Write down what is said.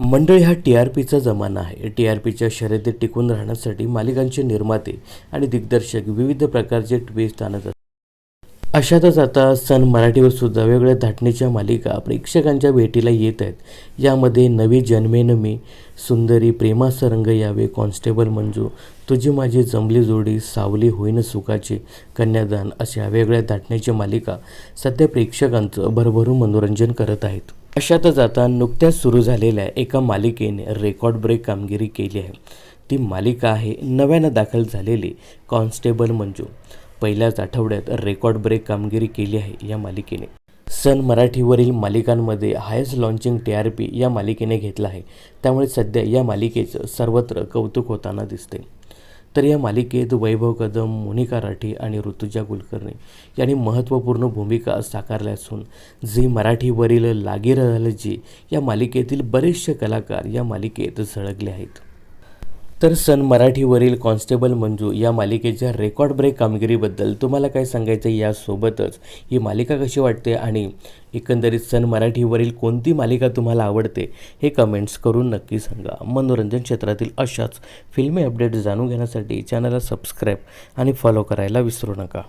मंडळी हा T R पीचा जमाना आहे. टी आर पीच्या शर्यतीत टिकून राहण्यासाठी मालिकांचे निर्माते आणि दिग्दर्शक विविध प्रकारचे ट्विस्ट आणत असतात. अशातच आता सन मराठीवर सुद्धा वेगवेगळ्या धाटणीच्या मालिका प्रेक्षकांच्या भेटीला येत आहेत. यामध्ये नवी जन्मेन मी सुंदरी प्रेमासरंग यावे कॉन्स्टेबल मंजू तुझी माझी जमली जोडी सावली होईन सुखाची कन्यादान अशा वेगवेगळ्या धाटण्याच्या मालिका सध्या प्रेक्षकांचं भरभरून मनोरंजन करत आहेत. अशातच आता नुकत्याच सुरू झालेल्या एका मालिकेने रेकॉर्ड ब्रेक कामगिरी केली आहे. ती मालिका आहे नव्यानं दाखल झालेली कॉन्स्टेबल मंजू. पहिल्याच आठवड्यात रेकॉर्ड ब्रेक कामगिरी केली आहे या मालिकेने. सन मराठीवरील मालिकांमध्ये highest launching T R P या मालिकेने घेतला आहे. त्यामुळे सध्या या मालिकेचं सर्वत्र कौतुक होताना दिसते तर या मालिकेत वैभव कदम मोनिका राठी आणि ऋतुजा कुलकर्णी यांनी महत्त्वपूर्ण भूमिका साकारल्या असून झी मराठीवरील लागीर जी या मालिकेतील बरेचसे कलाकार या मालिकेत झळकले आहेत. तर सन मराठीवरील कॉन्स्टेबल मंजू या मालिकेच्या रेकॉर्ड ब्रेक कामगिरीबद्दल तुम्हाला काय सांगायचं आहे यासोबतच ही मालिका कशी वाटते आणि एकंदरीत सन मराठीवरील कोणती मालिका तुम्हाला आवडते हे कमेंट्स करून नक्की सांगा. मनोरंजन क्षेत्रातील अशाच फिल्मी अपडेट्स जाणून घेण्यासाठी चॅनलला सबस्क्राईब आणि फॉलो करायला विसरू नका.